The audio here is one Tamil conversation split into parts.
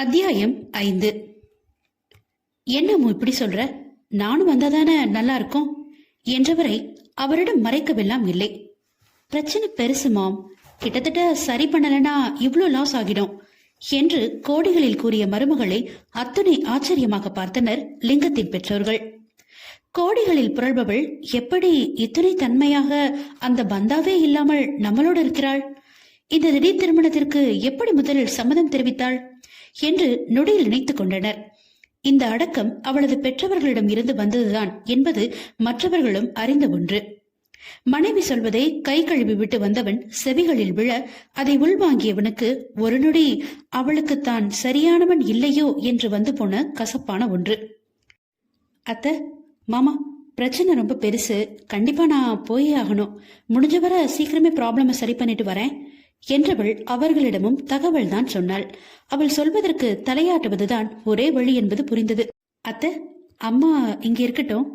அத்தியாயம் ஐந்து. என்னமோ இப்படி சொல்ற? நானும் வந்தாதானே நல்லா இருக்கும்? என்றவரை அவரிடம் மறைக்கவெல்லாம் இல்லை. பிரச்சனை பெருசு மாம். கிட்டத்தட்ட சரி பண்ணலனா இவ்வளோ லாஸ் ஆகிடும் என்று கோடிகளில் கூறிய மருமகளை அத்தனை ஆச்சரியமாக பார்த்தனர் லிங்கத்தின் பெற்றோர்கள். கோடிகளில் புரள்பவள் எப்படி இத்தனை தன்மையாக அந்த பந்தாவே இல்லாமல் நம்மளோடு இருக்கிறாள்? இந்த திடீர் திருமணத்திற்கு எப்படி முதலில் சம்மதம் தெரிவித்தாள்? என்று நொடியில் நினைத்துக் கொண்டனர். இந்த அடக்கம் அவளது பெற்றவர்களிடம் இருந்து வந்ததுதான் என்பது மற்றவர்களும் அறிந்த ஒன்று. மனைவி சொல்வதை கை கழுவி விட்டு வந்தவன் செவிகளில் விழ அதை உள்வாங்கியவனுக்கு ஒரு நொடி அவளுக்கு தான் சரியானவன் இல்லையோ என்று வந்து போன கசப்பான ஒன்று. அத்தை மாமா பிரச்சனை ரொம்ப பெருசு. கண்டிப்பா நான் போயே ஆகணும். முடிஞ்ச வர சீக்கிரமே ப்ராப்ளம சரி பண்ணிட்டு வரேன். என்றவள் அவர்களிடமும் தகவல் தான் சொன்னாள். அவள் சொல்வதற்கு தலையாட்டுவதுதான் ஒரே வழி என்பது புரிந்தது. அத்தை அம்மா இங்க இருக்கட்டும்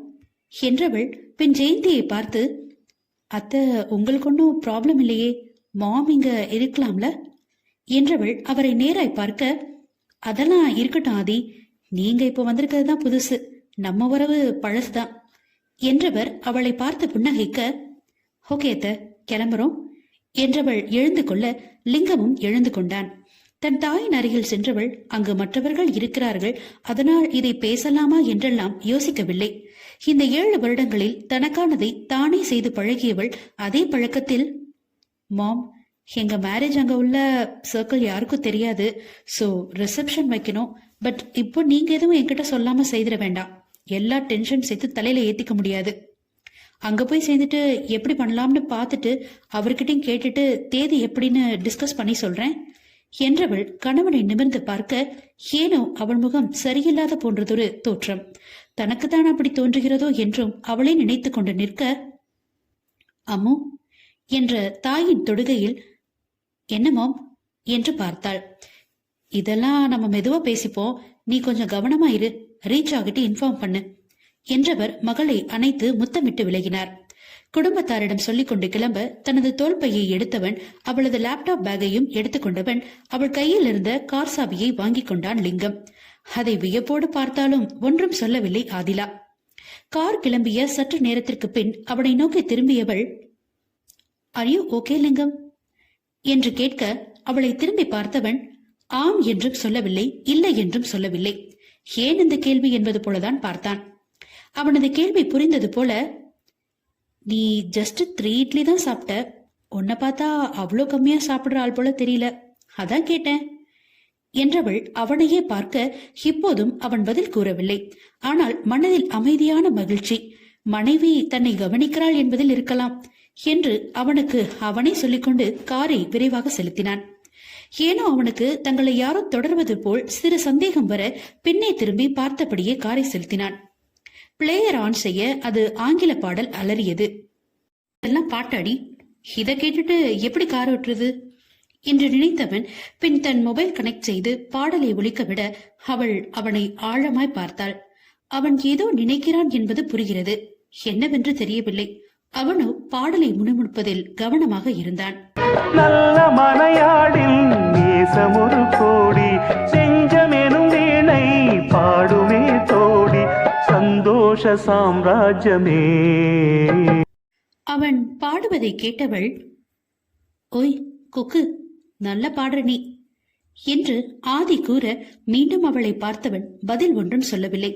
என்றவள் பின் ஜெயந்தியை பார்த்து அத்தை உங்களுக்கு ஒன்றும் ப்ராப்ளம் இல்லையே மாம் இங்க இருக்கலாம்ல? என்றவள் அவரை நேராய் பார்க்க அதெல்லாம் இருக்கட்டும் ஆதி நீங்க இப்போ வந்திருக்கிறது தான் புதுசு நம்ம உறவு பழசுதான். என்றவர் அவளை பார்த்து புன்னகைக்க ஓகே அத்த கிளம்புறோம். என்றவள் எழுந்து கொள்ள லிங்கமும் எழுந்து கொண்டான். தன் தாயின் அருகில் சென்றவள் அங்கு மற்றவர்கள் இருக்கிறார்கள். அதனால் இதை பேசலாமா? என்றெல்லாம் யோசிக்கவில்லை. இந்த ஏழு வருடங்களில் தனக்கானதை தானே செய்து பழகியவள் அதே பழக்கத்தில் மாம் எங்க மேரேஜ் அங்க உள்ள சர்க்கிள் யாருக்கும் தெரியாது. சோ ரிசப்ஷன் வைக்கணும். பட் இப்போ நீங்க எதுவும் என்கிட்ட சொல்லாம செய்திட வேண்டாம். எல்லா டென்ஷன் சேர்த்து தலையில ஏத்திக்க முடியாது. அங்க போய் சேர்ந்துட்டு எப்படி பண்ணலாம்னு பார்த்துட்டு அவர்கிட்டயும் கேட்டுட்டு தேதி எப்படின்னு டிஸ்கஸ் பண்ணி சொல்றேன். என்றவள் கணவனை நிமிர்ந்து பார்க்க ஏனோ அவள் முகம் சரியில்லாத போன்றதொரு தோற்றம். தனக்குத்தான் அப்படி தோன்றுகிறதோ என்றும் அவளை நினைத்து கொண்டு நிற்க அம்மு என்ற தாயின் தொடுகையில் என்னமாம் என்று பார்த்தாள். இதெல்லாம் நம்ம மெதுவா பேசிப்போம். நீ கொஞ்சம் கவனமா இரு. ரீச் ஆகிட்டு இன்ஃபார்ம் பண்ணு. என்றவர் மகளை அணைத்து முத்தமிட்டு விலகினார். குடும்பத்தாரிடம் சொல்லிக் கொண்டு கிளம்ப தனது தோல்பையை எடுத்தவன் அவளது லேப்டாப் பேக்கையும் எடுத்துக்கொண்டவன் அவள் கையில் இருந்த கார் சாவியை வாங்கிக் கொண்டான் லிங்கம். அதை வியப்போடு பார்த்தாலும் ஒன்றும் சொல்லவில்லை ஆதிலா. கார் கிளம்பிய சற்று நேரத்திற்கு பின் அவனை நோக்கி திரும்பியவள் ஐயோ ஓகே லிங்கம்? என்று கேட்க அவளை திரும்பி பார்த்தவன் ஆம் என்றும் சொல்லவில்லை இல்லை என்றும் சொல்லவில்லை. ஏன் இந்த கேள்வி என்பது போலதான் பார்த்தான். அவனது கேள்வி புரிந்தது போல நீ ஜஸ்ட் த்ரீ இட்லி தான் சாப்பிட்ட. உன்னை பார்த்தா அவ்வளோ கம்மியா சாப்பிடுற ஆள் போல தெரியல. அதான் கேட்டேன். என்றவள் அவனையே பார்க்க இப்போதும் அவன் பதில் கூறவில்லை. ஆனால் மனதில் அமைதியான மகிழ்ச்சி மனைவி தன்னை கவனிக்கிறாள் என்பதில் இருக்கலாம் என்று அவனுக்கு அவனே சொல்லிக்கொண்டு காரை விரைவாக செலுத்தினான். ஏனோ அவனுக்கு தங்களை யாரோ தொடர்வது போல் சிறு சந்தேகம் வர பின்னே திரும்பி பார்த்தபடியே காரை செலுத்தினான். பிளேயர் ஆன் செய்ய அது ஆங்கில பாடல் அலறியது. எல்லாம் பாட்டாடி இத கேட்டுட்டு எப்படி கார் ஓட்டுறது? என்று நினைத்தவன் பின் தன் மொபைல் கனெக்ட் செய்து பாடலை ஒழிக்க விட அவள் அவனை ஆழமாய் பார்த்தாள். அவன் ஏதோ நினைக்கிறான் என்பது புரிகிறது. என்னவென்று தெரியவில்லை. அவனோ பாடலை முணுமுணுப்பதில் கவனமாக இருந்தான். நல்ல மனையாடில் சந்தோஷ சாம்ராஜ்யமே. அவன் பாடுவதை கேட்டவள் ஓய் கொக்கு நல்ல பாடுற நீ என்று ஆதி கூற மீண்டும் அவளை பார்த்தவன் பதில் ஒன்றும் சொல்லவில்லை.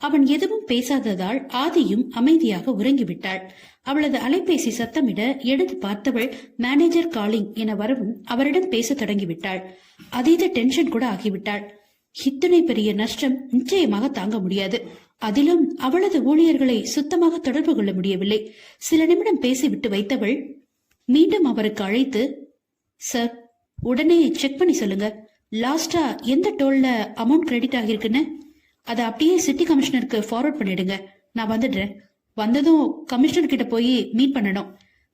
அவன் எதுவும் பேசாததால் ஆதியும் அமைதியாக உறங்கிவிட்டாள். அவளது அலைபேசி சத்தமிட எடுத்து பார்த்தவள் மேனேஜர் காலிங் என வரவும் அவரிடம் பேச தொடங்கிவிட்டாள். அதீத டென்ஷன் கூட ஆகிவிட்டாள். இத்தனை பெரிய நஷ்டம் நிச்சயமாக தாங்க முடியாது. அதிலும் அவளது ஊழியர்களை சுத்தமாக தொடர்பு கொள்ள முடியவில்லை. சில நிமிடம் பேசிவிட்டு வைத்தவள் மீண்டும் அவருக்கு அழைத்து சார் உடனே செக் பண்ணி சொல்லுங்க. லாஸ்டா எந்த டோல்ல அமௌண்ட் கிரெடிட் ஆகியிருக்குன்னு? அதை அப்படியே சிட்டி கமிஷனருக்கு ஃபார்வர்ட் பண்ணிடுங்க. நான் வந்துடுறேன். வந்ததும் கமிஷனர் கிட்ட போய் மீட் பண்ணணும்.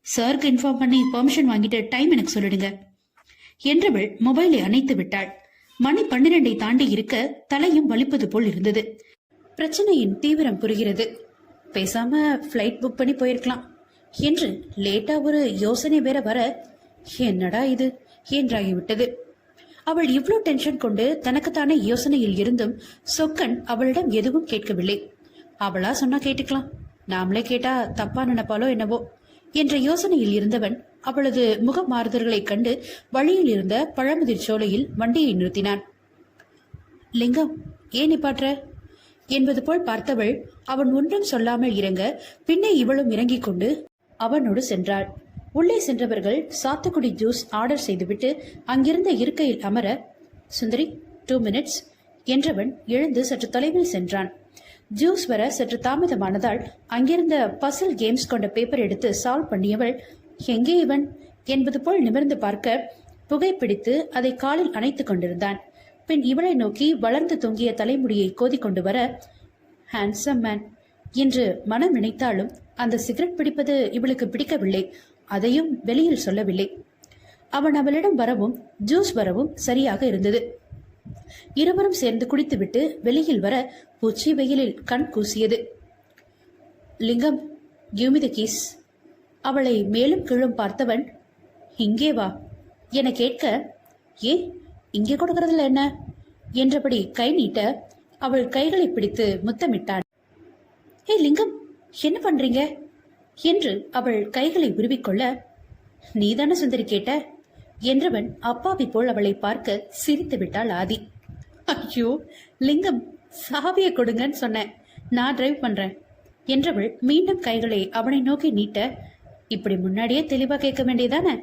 சாருக்கு இன்ஃபார்ம் பண்ணி பெர்மிஷன் வாங்கிட்டு டைம் எனக்கு சொல்லிடுங்க என்றவள் மொபைலை அணைத்து விட்டாள். மணி பன்னிரண்டை தாண்டி இருக்க தலையும் வலிப்பது போல் இருந்தது. பிரச்சனையின் தீவிரம் புரிகிறது. பேசாம ஃப்ளைட் புக் பண்ணி போயிருக்கலாம். என்று லேட்டா ஒரு யோசனை வேற வர என்னடா இது? என்றாகிவிட்டது. அவள் இவ்வளோ டென்ஷன் கொண்டு தனக்குத்தானே யோசனையில் இருந்தும் சொக்கன் அவளிடம் எதுவும் கேட்கவில்லை. அவளா சொன்னா கேட்டுக்கலாம். நாமளே கேட்டா தப்பா நினைப்பாலோ என்னவோ? என்ற யோசனையில் இருந்தவன் அவளது முக மாறுதல்களைக் கண்டு வழியில் இருந்த பழமுதிர் சோலையில் வண்டியை நிறுத்தினான். லிங்கம் ஏன் நிப்பாட்ற என்பது போல் பார்த்தவள் அவன் ஒன்றும் சொல்லாமல் இறங்க பின்னே இவளும் இறங்கிக் கொண்டு அவனோடு சென்றாள். உள்ளே சென்றவர்கள் சாத்துக்குடி ஜூஸ் ஆர்டர் செய்துவிட்டு அங்கிருந்த இருக்கையில் அமர சுந்தரி டூ மினிட்ஸ் என்றவன் எழுந்து சற்று தொலைவில் சென்றான். ஜூஸ் வர சற்று தாமதமானதால் அங்கிருந்த பசில் கேம்ஸ் கொண்ட பேப்பர் எடுத்து சால்வ் பண்ணியவள் எங்கே இவன்? என்பது போல் நிமிர்ந்து பார்க்க புகைப்பிடித்து அதை காலில் அணைத்துக் கொண்டிருந்தான். பின் இவளை நோக்கி வளர்ந்து தொங்கிய தலைமுடியை கோதிக்கொண்டு வர ஹேண்ட்ஸம் மேன் என்று மனம் நினைத்தாலும் அந்த சிகரெட் பிடிப்பது இவளுக்கு பிடிக்கவில்லை. அதையும் வெளியில் சொல்லவில்லை. அவன் அவளிடம் வரவும் ஜூஸ் வரவும் சரியாக இருந்தது. இருவரும் சேர்ந்து குடித்துவிட்டு வெளியில் வர உச்சி வெயிலில் கண் கூசியது. லிங்கம் கிவ் த கீஸ் அவளை மேலும் கீழும் பார்த்தவன் இங்கே வா என கேட்க ஏ இங்கே கொடுக்கறதுல என்ன? என்றபடி கை நீட்ட அவள் கைகளை பிடித்து முத்தமிட்டான் ஏ லிங்கம் என்ன பண்றீங்க? என்று அவள் கைகளை உருவிக்கொள்ள நீதான சுந்தரி கேட்ட? என்றவன் அப்பாவி போல் அவளை பார்க்க சிரித்து விட்டாள் ஆதி. ஐயோ லிங்கம் சாவியை கொடுங்கன்னு சொன்னேன். நான் டிரைவ் பண்றேன். என்றவள் மீண்டும் கைகளை அவனை நோக்கி நீட்ட இப்படி முன்னாடியே தெளிவா கேட்க வேண்டியதானே?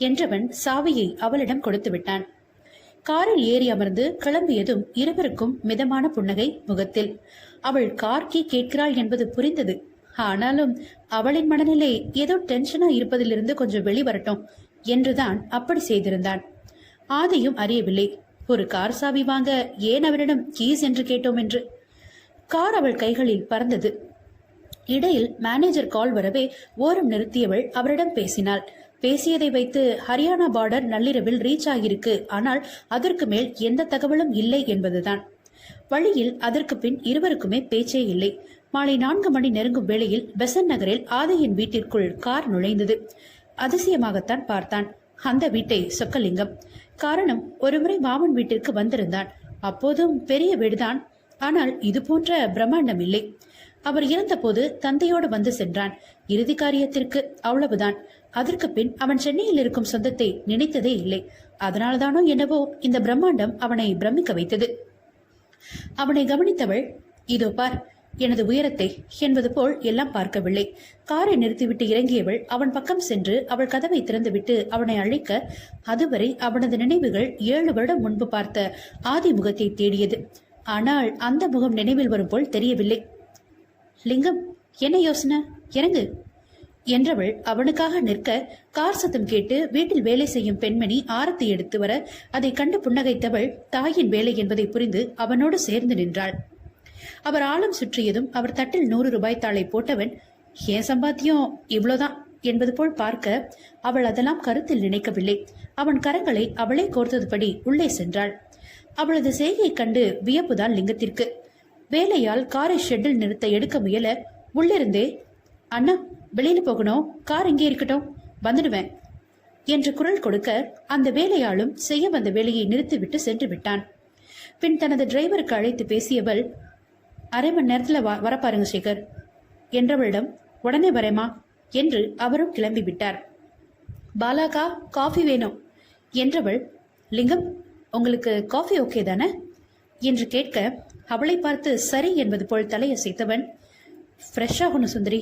என்றவன் சாவியை அவளிடம் கொடுத்து விட்டான். காரில் ஏறி அமர்ந்து கிளம்பியதும் இருவருக்கும் மிதமான புன்னகை முகத்தில். அவள் கார்கி கேட்கிறாள் என்பது புரிந்தது. ஆனாலும் அவளின் மனநிலை ஏதோ டென்ஷனா இருப்பதிலிருந்து கொஞ்சம் வெளிவரட்டும் என்றுதான் அப்படி செய்திருந்தான். ஆதியும் அறியவில்லை. ஒரு கார் சாவி வாங்க ஏன் அவரிடம் கீஸ் என்று கேட்டோம் என்று? கார் அவள் கைகளில் பறந்தது. இடையில் மேனேஜர் கால் வரவே ஓரம் நிறுத்தியவள் அவரிடம் பேசினாள். பேசியதை வைத்து ஹரியானா பார்டர் நள்ளிரவில் ரீச் ஆகியிருக்கு. ஆனால் அதற்கு மேல் எந்த தகவலும் இல்லை என்பதுதான். வழியில் அதற்கு பின் இருவருக்குமே பேச்சே இல்லை. மாலை நான்கு மணி நெருங்கும் வேளையில் பெசன் நகரில் ஆதையின் வீட்டிற்குள் கார் நுழைந்தது. அதிசயமாகத்தான் பார்த்தான். அந்த வீட்டை சொக்கலிங்கம். காரணம் ஒருமுறை மாமன் வீட்டிற்கு வந்திருந்தான். அப்போதும் பெரிய வீடுதான். ஆனால் இது போன்ற பிரம்மாண்டம் இல்லை. அவர் இறந்தபோது தந்தையோடு வந்து சென்றான். இறுதி காரியத்திற்கு அவ்வளவுதான். அதற்கு பின் அவன் சென்னையில் இருக்கும் சொந்தத்தை நினைத்ததே இல்லை. அதனால்தானோ என்னவோ இந்த பிரம்மாண்டம் அவனை பிரமிக்க வைத்தது. அவனை கவனித்தவள் இதோ பார் எனது உயரத்தை என்பது போல் எல்லாம் பார்க்கவில்லை. காரை நிறுத்திவிட்டு இறங்கியவள் அவன் பக்கம் சென்று அவள் கதவை திறந்துவிட்டு அவனை அழைக்க அதுவரை அவனது நினைவுகள் ஏழு வருடம் முன்பு பார்த்த ஆதி முகத்தை தேடியது. ஆனால் அந்த முகம் நினைவில் வரும் போல் தெரியவில்லை. லிங்கம் என்ன யோசனை? இறங்கு. என்றவள் அவனுக்காக நிற்க கார் சத்தம் கேட்டு வீட்டில் வேலை செய்யும் பெண்மணி ஆரத்தி எடுத்து வர அதை கண்டு புன்னகைத்தவள் தாயின் வேலை என்பதை புரிந்து அவனோடு சேர்ந்து நின்றாள். அவர் ஆழம் சுற்றியதும் அவர் தட்டில் நூறு ரூபாய் தாளை போட்டவன் ஏன் சம்பாத்தியம்? இவ்வளோதான் என்பது போல் பார்க்க அவள் அதெல்லாம் கருத்தில் நினைக்கவில்லை. அவன் கரங்களை அவளே கோர்த்ததுபடி உள்ளே சென்றாள். அவளது செய்கை கண்டு வியப்புதான் லிங்கத்திற்கு. வேலையால் காரை ஷெட்டில் நிறுத்த எடுக்க முயல உள்ளிருந்தே அண்ணா வெளியில போகணும். கார் இங்கே இருக்கட்டும். வந்துடுவேன். என்று குரல் கொடுக்க அந்த வேலையாளும் செய்ய வந்த வேலையை நிறுத்திவிட்டு சென்று விட்டான். பின் தனது டிரைவருக்கு அழைத்து பேசியவள் அரை மணி நேரத்தில் வ- வர பாருங்க சேகர் என்றவளிடம் உடனே வரேமா என்று அவரும் கிளம்பி விட்டார். பாலாக்கா காஃபி வேணும் என்றவள் லிங்கம் உங்களுக்கு காஃபி ஓகே தானே? என்று கேட்க அவளை பார்த்து சரி என்பது போல் தலையசைத்தவன் ஃப்ரெஷ் ஆகணும் சுந்தரி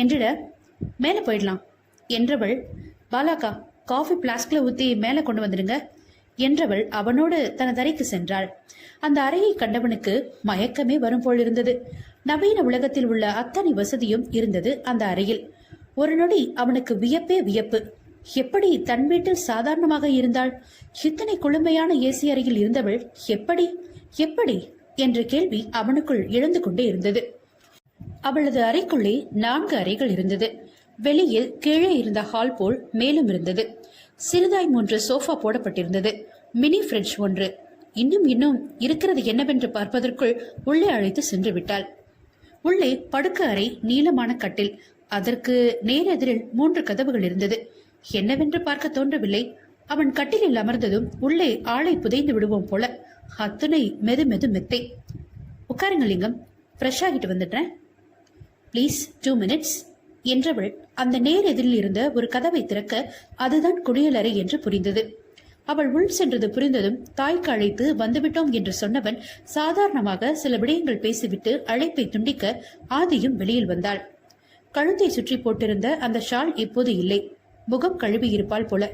என்றிட மேலே போயிடலாம். என்றவள் பாலாக்கா காஃபி பிளாஸ்கில் ஊற்றி மேலே கொண்டு வந்துடுங்க. என்றவள் அவனோடு தனது அறைக்கு சென்றாள். அந்த அறையை கண்டவனுக்கு மயக்கமே வரும் போல் இருந்தது. நவீன உலகத்தில் உள்ள அத்தனை வசதியும் இருந்தது அந்த அறையில். ஒரு நொடி அவனுக்கு வியப்பே வியப்பு. எப்படி தன் வீட்டில் சாதாரணமாக இருந்தாள்? இத்தனை குளுமையான ஏசி அறையில் இருந்தவள் எப்படி? எப்படி? என்ற கேள்வி அவனுக்குள் எழுந்து கொண்டே இருந்தது. அவளது அறைக்குள்ளே நான்கு அறைகள் இருந்தது. வெளியில் கீழே இருந்த ஹால் போல் மேலும் இருந்தது. சிறிதாய் மூன்று சோஃபா போடப்பட்டிருந்தது. மினி ஃப்ரிட்ஜ் ஒன்று. இன்னும் இன்னும் இருக்கிறது என்னவென்று பார்ப்பதற்குள் உள்ளே அழைத்து சென்று விட்டாள். உள்ளே படுக்க அறை நீளமான கட்டில். அதற்கு நேரெதிரில் மூன்று கதவுகள் இருந்தது. என்னவென்று பார்க்க தோன்றவில்லை. அவன் கட்டிலில் அமர்ந்ததும் உள்ளே ஆளை புதைந்து விடுவோம் போல அத்துணை மெது மெது மெத்தை. உட்காருங்க லிங்கம். ஃப்ரெஷ் ஆகிட்டு வந்துட்டேன் ப்ளீஸ் டூ மினிட்ஸ் என்றவள் அந்த நேர் எதிரில் இருந்த ஒரு கதவை திறக்க அதுதான் குளியலறை என்று புரிந்தது. அவள் உள் சென்றது புரிந்ததும் தாய்க்கு அழைத்து வந்துவிட்டோம் என்று சொன்னவன் சாதாரணமாக சில விடயங்கள் பேசிவிட்டு அழைப்பை துண்டிக்க ஆதியும் வெளியில் வந்தாள். கழுத்தை சுற்றி போட்டிருந்த அந்த ஷால் இப்போது இல்லை. முகம் கழுவி இருப்பாள் போல.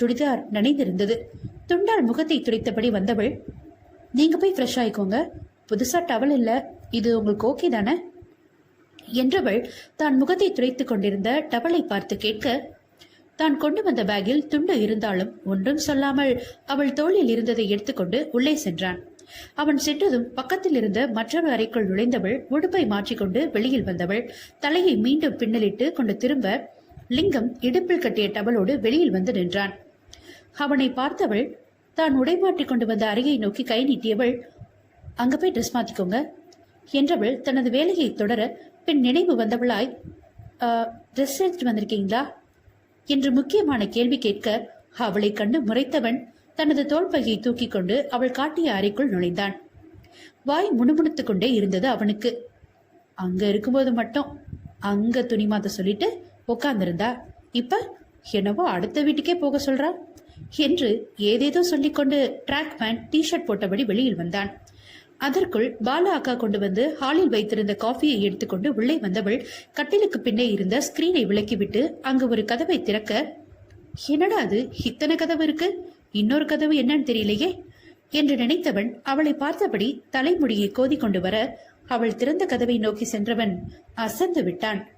சுடிதார் நனைந்திருந்தது. துண்டால் முகத்தை துடைத்தபடி வந்தவள் நீங்க போய் ஃப்ரெஷ் ஆயிக்கோங்க. புதுசா டவல் இல்ல. இது உங்களுக்கு ஓகே தானே? என்றவள் தான் முகத்தை துடைத்துக் கொண்டிருந்த டவலை பார்த்து கேட்க தான் கொண்டு வந்த பேக்கில் துண்டு இருந்தாலும் ஒன்றும் சொல்லாமல் அவள் தோளில் இருந்ததை எடுத்துக்கொண்டு உள்ளே சென்றான். அவன் சென்றதும் பக்கத்தில் இருந்த மற்றொரு அறைக்குள் நுழைந்தவள் உடுப்பை மாற்றிக்கொண்டு வெளியில் வந்தவள் தலையை மீண்டும் பின்னலிட்டு கொண்டு திரும்ப லிங்கம் இடுப்பில் கட்டிய டவலோடு வெளியில் வந்து நின்றான். அவனை பார்த்தவள் தான் உடைமாற்றிக் கொண்டு வந்த அறையை நோக்கி கை நீட்டியவள் அங்க போய் ட்ரெஸ் மாத்திக்கோங்க என்றவள் தனது வேலையை தொடர பின் நினைவு வந்தவளாய் ட்ரெஸ் எடுத்துட்டு வந்திருக்கீங்களா? என்று முக்கியமான கேள்வி கேட்க அவளை கண்டு முறைத்தவன் தனது தோல்பையை தூக்கிக் கொண்டு அவள் காட்டிய அறைக்குள் நுழைந்தான். வாய் முணுமுணுத்துக் கொண்டே இருந்தது அவனுக்கு. அங்க இருக்கும்போது மட்டும் அங்க துணிமாத்த சொல்லிட்டு உட்கார்ந்திருந்தா இப்ப என்னவோ அடுத்த வீட்டுக்கே போக சொல்றா? என்று ஏதேதோ சொல்லிக்கொண்டு ட்ராக் பேண்ட் டிஷர்ட் போட்டபடி வெளியில் வந்தான். அதற்குள் பாலா அக்கா கொண்டு வந்து ஹாலில் வைத்திருந்த காஃபியை எடுத்துக்கொண்டு உள்ளே வந்தவள் கட்டிலுக்கு பின்னே இருந்த ஸ்கிரீனை விலக்கிவிட்டு அங்கு ஒரு கதவை திறக்க என்னடா அது? இத்தனை கதவு இருக்கு? இன்னொரு கதவு என்னன்னு தெரியலையே? என்று நினைத்தவன் அவளை பார்த்தபடி தலைமுடியை கோதி கொண்டு வர அவள் திறந்த கதவை நோக்கி சென்றவன் அசந்து விட்டான்.